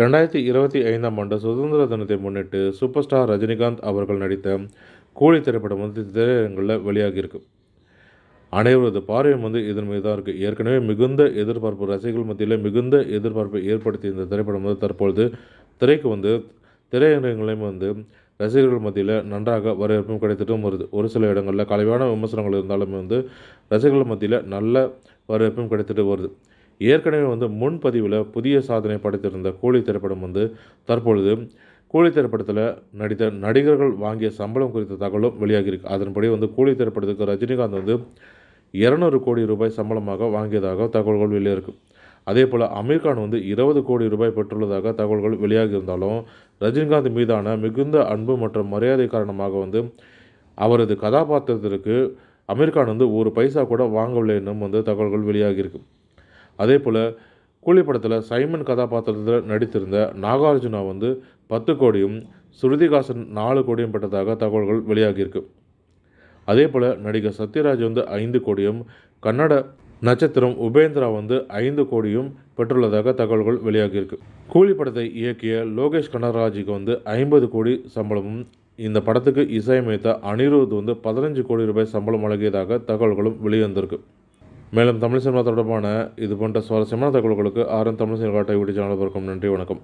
ரெண்டாயிரத்தி இருபத்தி ஐந்தாம் ஆண்டு சுதந்திர தினத்தை முன்னிட்டு சூப்பர் ஸ்டார் ரஜினிகாந்த் அவர்கள் நடித்த கூலி திரைப்படம் வந்து திரையரங்களில் வெளியாகியிருக்கு. அனைவரது பார்வையும் வந்து இதன் மீது தான் இருக்குது ஏற்கனவே மிகுந்த எதிர்பார்ப்பு ரசிகர்கள் மத்தியில் மிகுந்த எதிர்பார்ப்பை ஏற்படுத்திய இந்த திரைப்படம் வந்து தற்பொழுது திரைக்கு வந்து திரையரங்குகளையும் வந்து ரசிகர்கள் மத்தியில் நன்றாக வரவேற்பும் கிடைத்துட்டும் வருது. ஒரு சில இடங்களில் கலைவான விமர்சனங்கள் இருந்தாலும் வந்து ரசிகர்கள் மத்தியில் நல்ல வரவேற்பும் கிடைத்துட்டு வருது. ஏற்கனவே வந்து முன்பதிவில் புதிய சாதனை படைத்திருந்த கூலி திரைப்படம் வந்து தற்பொழுது கூலி திரைப்படத்தில் நடித்த நடிகர்கள் வாங்கிய சம்பளம் குறித்த தகவலும் வெளியாகியிருக்கு. அதன்படி வந்து கூலி திரைப்படத்துக்கு ரஜினிகாந்த் வந்து இரநூறு கோடி ரூபாய் சம்பளமாக வாங்கியதாக தகவல்கள் வெளியிருக்கு அதே போல் அமீர்கான் வந்து இருபது கோடி ரூபாய் பெற்றுள்ளதாக தகவல்கள் வெளியாகி இருந்தாலும் ரஜினிகாந்த் மீதான மிகுந்த அன்பு மற்றும் மரியாதை காரணமாக வந்து அவரது கதாபாத்திரத்திற்கு அமீர்கான் வந்து ஒரு பைசா கூட வாங்கவில்லை என்னும் வந்து தகவல்கள் வெளியாகியிருக்கு. அதே போல் கூலி படத்தில் சைமன் கதாபாத்திரத்தில் நடித்திருந்த நாகார்ஜுனா வந்து பத்து கோடியும் ஸ்ருதிகாசன் நாலு கோடியும் பெற்றதாக தகவல்கள் வெளியாகியிருக்கு. அதே போல் நடிகர் சத்யராஜ் வந்து ஐந்து கோடியும் கன்னட நட்சத்திரம் உபேந்திரா வந்து ஐந்து கோடியும் பெற்றுள்ளதாக தகவல்கள் வெளியாகியிருக்கு. கூலி படத்தை இயக்கிய லோகேஷ் கனகராஜுக்கு வந்து ஐம்பது கோடி சம்பளமும் இந்த படத்துக்கு இசையமைத்த அனிருத் வந்து பதினஞ்சு கோடி ரூபாய் சம்பளம் வழங்கியதாக தகவல்களும் வெளிவந்திருக்கு. மேலும் தமிழ் சினிமா தொடர்பான இது போன்ற சுவாரஸ்யமான தகவல்களுக்கு ஆர்என் தமிழ் சினிமா டைவிடி சேனல் பிறக்கும் நன்றி வணக்கம்.